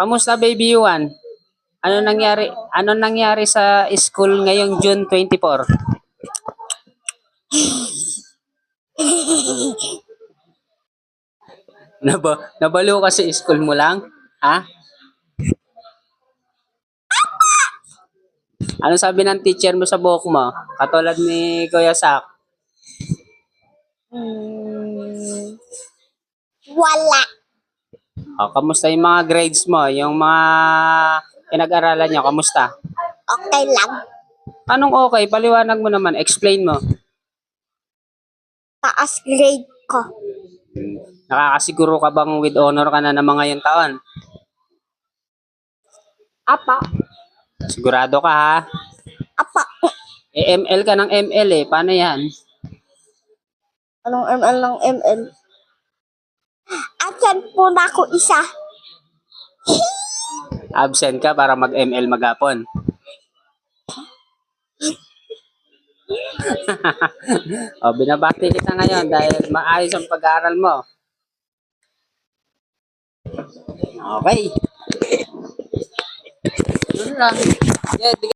Kamusta baby Yuan? Ano nangyari? Ano nangyari sa school ngayong June 24? Naba, nabalo ka sa school mo lang? Ha? Ano sabi ng teacher mo sa buhok mo? Katulad ni Kuya Sak. Hmm, wala. O, kamusta yung mga grades mo? Yung mga pinag-aralan niyo, kamusta? Okay lang. Anong okay? Paliwanag mo naman. Explain mo. Taas grade ko. Nakakasiguro ka bang with honor ka na naman ngayong taon? Apa. Sigurado ka ha? Apa. Eh, ML ka ng ML eh. Paano yan? Anong ML ng ML? Asan po na ako isa? Absent ka para mag-ML maghapon. o, binabati kita ngayon dahil maayos ang pag-aaral mo. Okay. Yun lang. Yeah,